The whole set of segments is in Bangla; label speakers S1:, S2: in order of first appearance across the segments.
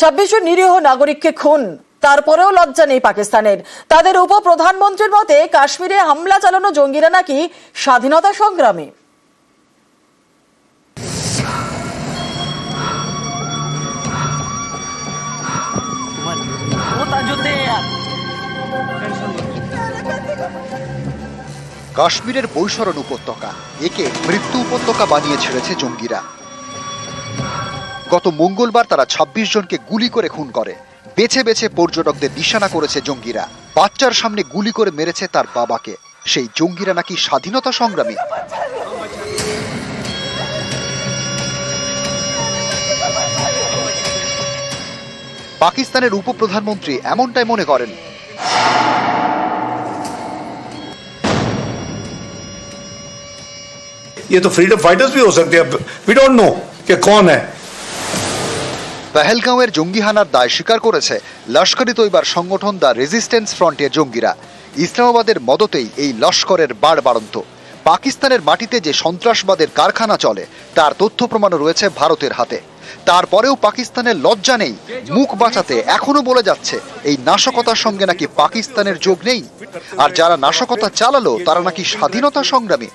S1: ছাব্বিশ নিরীহ নাগরিককে খুন। তারপরেও লজ্জা নেই পাকিস্তানের। তাদের উপপ্রধানমন্ত্রীর মতে কাশ্মীরে হামলা চালানো জঙ্গিরা নাকি স্বাধীনতা সংগ্রামী।
S2: কাশ্মীরের বৈশরণ উপত্যকা, একে মৃত্যু উপত্যকা বানিয়ে ছেড়েছে জঙ্গিরা। গত মঙ্গলবার তারা ২৬ জনকে গুলি করে খুন করে বেছে বেছে পর্যটকদের নিশানা করেছে জঙ্গিরা বাচ্চার সামনে গুলি করে মেরেছে তার বাবাকে সেই জঙ্গিরা নাকি স্বাধীনতা সংগ্রামী পাকিস্তানের উপপ্রধানমন্ত্রী এমনটাই মনে করেন
S3: ये तो फ्रीडम फाइटर्स भी हो सकते हैं वी डोंट नो कि कौन है
S2: পেহেলগাঁওয়ের জঙ্গি হানার দায় স্বীকার করেছে লস্করি তৈবার সংগঠন দ্য রেজিস্ট্যান্স ফ্রন্টের জঙ্গিরা। ইসলামাবাদের মদতেই এই লস্করের বাড় বাড়ন্ত। পাকিস্তানের মাটিতে যে সন্ত্রাসবাদের কারখানা চলে, তার তথ্য প্রমাণও রয়েছে ভারতের হাতে। তারপরেও পাকিস্তানের লজ্জা নেই, মুখ বাঁচাতে এখনও বলে যাচ্ছে, এই নাশকতার সঙ্গে নাকি পাকিস্তানের যোগ নেই? আর যারা নাশকতা চালালো, তারা নাকি স্বাধীনতা সংগ্রামী?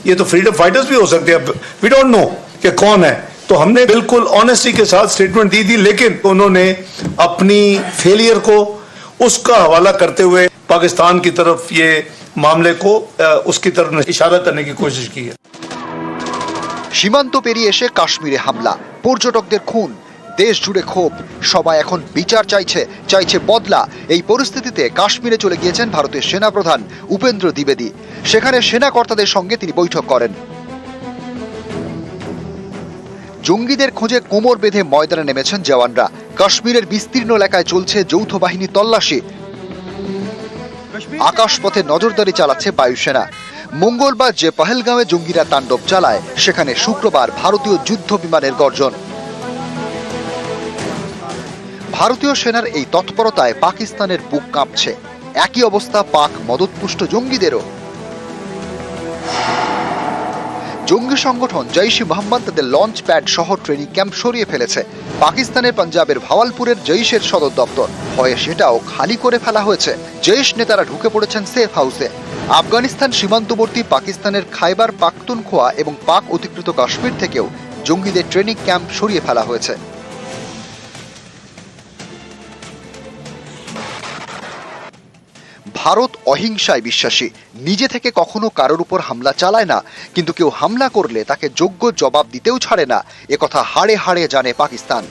S3: ये तो फ्रीडम फाइटर्स भी हो सकते हैं वी डोंट नो कि कौन है तो हमने बिल्कुल ऑनेस्टी के साथ स्टेटमेंट दी थी लेकिन उन्होंने अपनी फेलियर को उसका हवाला करते हुए पाकिस्तान की तरफ ये मामले को अ, उसकी तरफ इशारा करने की कोशिश की है
S2: সীমান্ত পেরিয়ে এসে কাশ্মীরে হামলা পর্যটকদের খুন দেশ জুড়ে ক্ষোভ। সবাই এখন বিচার চাইছে চাইছে বদলা। এই পরিস্থিতিতে কাশ্মীরে চলে গিয়েছেন ভারতের সেনাপ্রধান উপেন্দ্র দ্বিবেদী। সেখানে সেনা কর্তাদের সঙ্গে তিনি বৈঠক করেন। জঙ্গিদের খোঁজে কোমর বেঁধে ময়দানে নেমেছেন জওয়ানরা। কাশ্মীরের বিস্তীর্ণ এলাকায় চলছে যৌথ বাহিনী তল্লাশি। আকাশপথে নজরদারি চালাচ্ছে বায়ুসেনা। মঙ্গলবার যে পহেলগাঁওয়ে জঙ্গিরা তাণ্ডব চালায়, সেখানে শুক্রবার ভারতীয় যুদ্ধ বিমানের গর্জন। ভারতীয় সেনার এই তৎপরতায় পাকিস্তানের বুক কাঁপছে। একই অবস্থা পাক মদতপুষ্ট জঙ্গিদেরও। জঙ্গি সংগঠন জৈশ-ই মোহাম্মদ তাদের লঞ্চ প্যাড সহ ট্রেনিং ক্যাম্প সরিয়ে ফেলেছে। পাকিস্তানের পাঞ্জাবের ভাওয়ালপুরের জৈশের সদর দপ্তর। হয়ে সেটাও খালি করে ফেলা হয়েছে। জৈশ নেতারা ঢুকে পড়েছেন সেফ হাউসে আফগানিস্তান সীমান্তবর্তী পাকিস্তানের খাইবার পাখতুনখোয়া এবং পাক অধিকৃত কাশ্মীর থেকেও জঙ্গিদের ট্রেনিং ক্যাম্প সরিয়ে ফেলা হয়েছে। ভারত অহিংসায় বিশ্বাসী। নিজে থেকে কখনো কারোর উপর হামলা চালায় না, কিন্তু কেউ হামলা করলে তাকে যোগ্য জবাব দিতেও ছাড়ে না। একথা হাড়ে হাড়ে জানে পাকিস্তান।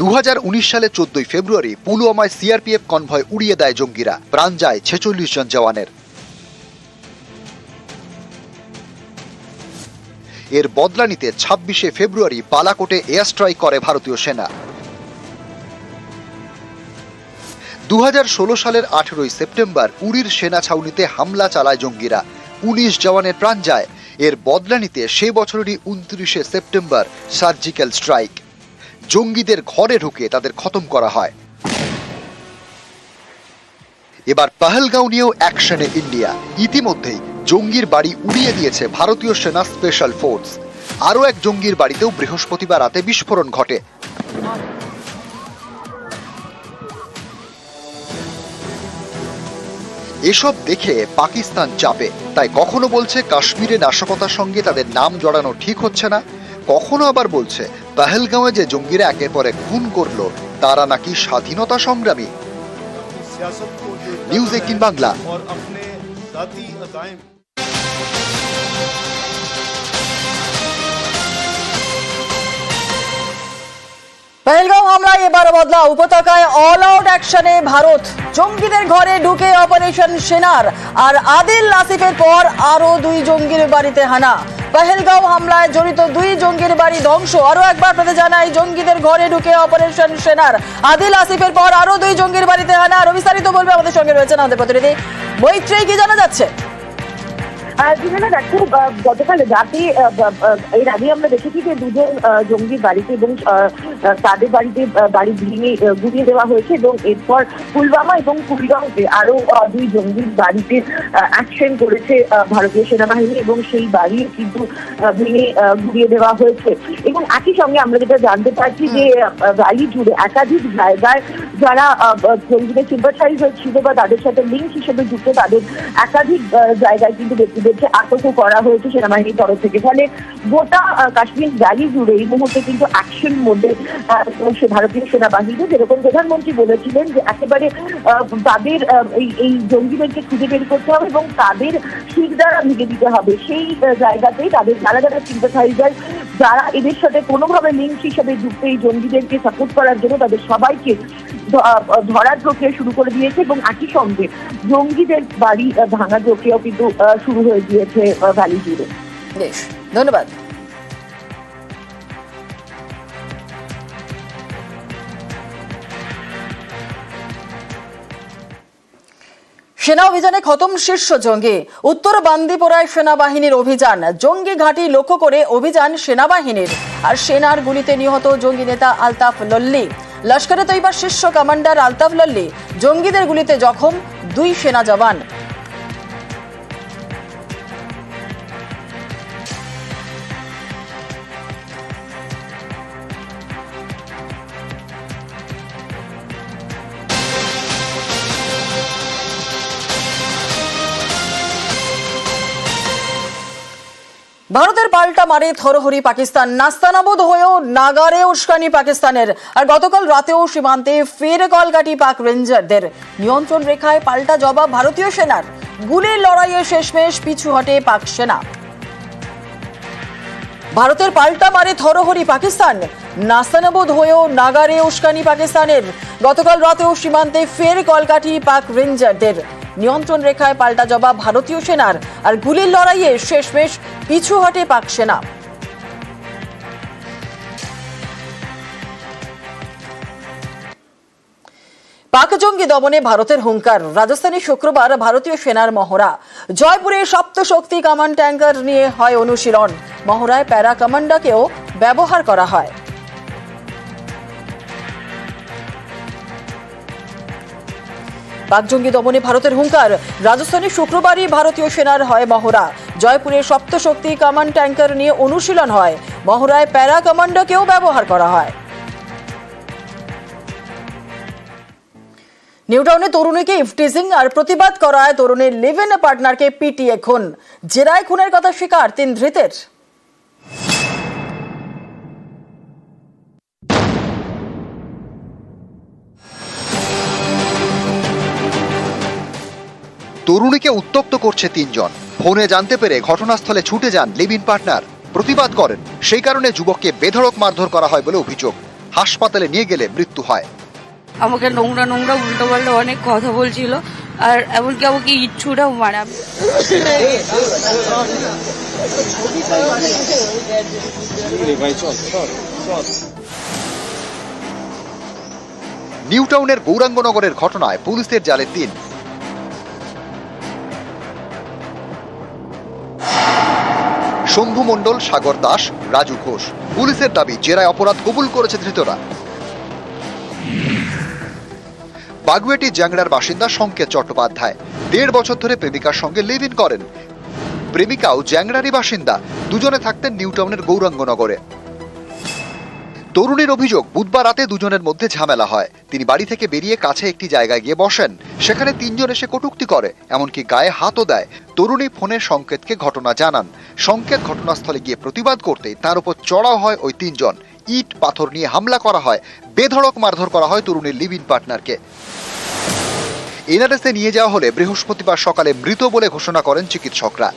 S2: দুহাজার উনিশ সালে চোদ্দই ফেব্রুয়ারি পুলওয়ামায় সিআরপিএফ কনভয় উড়িয়ে দেয় জঙ্গিরা। প্রাণ যায় ছেচল্লিশ জন জওয়ানের। এর বদলা নিতে ছাব্বিশে ফেব্রুয়ারি বালাকোটে এয়ার স্ট্রাইক করে ভারতীয় সেনা। দু হাজার ষোলো সালের আঠেরোই সেপ্টেম্বর উড়ির সেনা ছাউনিতে হামলা চালায় জঙ্গিরা। উনিশ জওয়ানের প্রাণ যায়। এর বদলা নিতে সে বছরেরই উনত্রিশে সেপ্টেম্বর সার্জিক্যাল স্ট্রাইক। জঙ্গিদের ঘরে ঢুকে তাদের খতম করা হয়। এবার পাহলগাঁও নিয়েও অ্যাকশনে ইন্ডিয়া। ইতিমধ্যেই জঙ্গির বাড়ি উড়িয়ে দিয়েছে ভারতীয় সেনা স্পেশাল ফোর্স। আরও এক জঙ্গির বাড়িতেও বৃহস্পতিবার রাতে বিস্ফোরণ ঘটে। এসব দেখে পাকিস্তান চাপে। তাই কখনো বলছে কাশ্মীরে নাশকতার সঙ্গে তাদের নাম জড়ানো ঠিক হচ্ছে না। কখনো আবার বলছে পাহেলগাঁওয়ে যে জঙ্গিরা একের পরে খুন করল তারা নাকি স্বাধীনতা সংগ্রামী।
S3: নিউজ এইটিন বাংলা
S1: পেহেলগাঁও হামলায় এবার বদলা উপত্যকায় অল আউট অ্যাকশনে ভারত। জঙ্গিদের ঘরে ঢুকে অপারেশন সেনার। আর আদিল নাসিফের পর আরও দুই জঙ্গির বাড়িতে হানা। পেহেলগাঁও হামলায় জড়িত দুই জঙ্গির বাড়ি ধ্বংস। আরও একবার আপনাদের জানাই, জঙ্গিদের ঘরে ঢুকে অপারেশন সেনার। আদিল আসিফের পর আরও দুই জঙ্গির বাড়িতে হানা। আর বিস্তারিত বলবে আমাদের সঙ্গে রয়েছেন আমাদের প্রতিনিধি। মৈত্রেই কি জানা যাচ্ছে?
S4: যেখানে দেখো গতকাল রাতে এর আগে আমরা দেখেছি যে দুজন জঙ্গির বাড়িতে এবং তাদের বাড়িতে বাড়ি ভেঙে গুড়িয়ে দেওয়া হয়েছে এবং এরপর পুলওয়ামা এবং কুলগাঁওতে আরও দুই জঙ্গির বাড়িতে অ্যাকশন করেছে ভারতীয় সেনাবাহিনী এবং সেই বাড়ি কিন্তু ভেঙে গুড়িয়ে দেওয়া হয়েছে। এবং একই সঙ্গে আমরা যেটা জানতে পারছি যে ভ্যালি জুড়ে একাধিক জায়গায় যারা জঙ্গিদের সিম্পাথাইজ ছিল বা তাদের সাথে লিঙ্ক হিসেবে যুক্ত তাদের একাধিক জায়গায় কিন্তু ব্যক্তিদেরকে আটক করা হয়েছে সেনাবাহিনীর তরফ থেকে। ফলে গোটা কাশ্মীর ভ্যালি জুড়ে এই মুহূর্তে কিন্তু অ্যাকশন মোডে সে ভারতীয় সেনাবাহিনী। যেরকম প্রধানমন্ত্রী বলেছিলেন যে একেবারে তাদের এই জঙ্গিদেরকে খুঁজে বের করতে হবে এবং তাদের শির দ্বারা ভেঙে দিতে হবে। সেই জায়গাতেই তাদের যারা যারা সিম্পাথাইজার যারা এদের সাথে কোনোভাবে লিঙ্ক হিসেবে যুক্ত এই জঙ্গিদেরকে সাপোর্ট করার জন্য তাদের সবাইকে ধরার প্রক্রিয়া শুরু করে দিয়েছে এবং একই সঙ্গে জঙ্গিদের বাড়ি ভাঙার প্রক্রিয়াও কিন্তু শুরু হয়ে গিয়েছে ভ্যালি জুড়ে
S1: ধন্যবাদ। সেনা অভিযানে খতম শীর্ষ জঙ্গি। উত্তর বান্দিপোরায় সেনাবাহিনীর অভিযান। জঙ্গি ঘাঁটি লক্ষ্য করে অভিযান সেনাবাহিনীর। আর সেনার গুলিতে নিহত জঙ্গি নেতা আলতাফ লল্লি। লস্করে তৈবার শীর্ষ কমান্ডার আলতাফ লল্লি। জঙ্গিদের গুলিতে জখম দুই সেনা জওয়ান। ভারতের পাল্টা মারে থরহরি পাকিস্তান। নাস্তানাবুদ হয়েও নাগারে উস্কানি পাকিস্তানের। আর গতকাল রাতেও সীমান্তে ফের কলকাটি পাক রেঞ্জারদের। নিয়ন্ত্রণ রেখায় পাল্টা জবাব ভারতীয় সেনার। গুলির লড়াইয়ে শেষমেশ পিছু হটে পাক সেনা। ভারতের পাল্টা মারে থরহরি পাকিস্তান। নাস্তানাবুদ হয়েও নাগারে উস্কানি পাকিস্তানের। গতকাল রাতেও সীমান্তে ফের কলকাঠি পাক রেঞ্জারদের। নিয়ন্ত্রণ রেখায় পাল্টা জবাব ভারতীয় সেনার আর গুলির লড়াইয়ে শেষমেশ পিছু হটে পাক সেনা। পাক জঙ্গি দমনে ভারতের হুঙ্কার। রাজস্থানে শুক্রবার ভারতীয় সেনার মহড়া। জয়পুরে সপ্তশক্তি কামান ট্যাঙ্কার নিয়ে হয় অনুশীলন। মহড়ায় প্যারা কমান্ডাকেও ব্যবহার করা হয়। পাক জঙ্গি দমনে ভারতের হুঙ্কার। রাজস্থানে শুক্রবারই ভারতীয় সেনার হয় মহড়া। জয়পুরে সপ্তশক্তি কামান ট্যাঙ্কার নিয়ে অনুশীলন হয়। মহড়ায় প্যারা কমান্ডাকেও ব্যবহার করা হয়। নিউটাউনে তরুণীকে ইফটিজিং আর প্রতিবাদ করায় তরুণীর লিভ ইন পার্টনারকে পিটিয়ে খুন। জেরায় খুনের কথা স্বীকার তিন ধৃতের।
S2: তরুণীকে উত্তপ্ত করছে তিনজন। ফোনে জানতে পেরে ঘটনাস্থলে ছুটে যান লিভিন পার্টনার। প্রতিবাদ করেন। সেই কারণে যুবককে বেধড়ক মারধর করা হয় বলে অভিযোগ। হাসপাতালে নিয়ে গেলে মৃত্যু হয়।
S5: আমাকে নোংরা নোংরা উল্টো পাল্টা অনেক কথা বলছিল। আর এমনকি আমাকে ইচ্ছুটাও মারে।
S2: নিউটাউনের গৌরাঙ্গনগরের ঘটনায় পুলিশের জালে তিন। শম্ভু মণ্ডল, সাগর দাস, রাজু ঘোষ। পুলিশের দাবি, জেরায় অপরাধ কবুল করেছে ধৃতরা। বাগুয়েটি জ্যাংড়ার বাসিন্দা সংকেত চট্টোপাধ্যায়। দেড় বছর ধরে প্রেমিকার সঙ্গে লিভ ইন করেন। প্রেমিকাও জ্যাংড়ারই বাসিন্দা। দুজনে থাকতেন নিউটাউনের গৌরাঙ্গনগরে। তরুণীর অভিযোগ, বুধবার রাতে দুজনের মধ্যে ঝামেলা হয়। তিনি বাড়ি থেকে বেরিয়ে কাছে একটি জায়গায় গিয়ে বসেন। সেখানে তিনজন এসে কটূক্তি করে, এমনকি গায়ে হাতও দেয়। তরুণী ফোনে সংকেতকে ঘটনা জানান। সংকেত ঘটনাস্থলে গিয়ে প্রতিবাদ করতে তার উপর চড়াও হয় ওই তিনজন। ইট পাথর নিয়ে হামলা করা হয়, বেধড়ক মারধর করা হয় তরুণীর লিভ ইন পার্টনারকে। এনআরএসে নিয়ে যাওয়া হলে বৃহস্পতিবার সকালে মৃত বলে ঘোষণা করেন চিকিৎসকরা।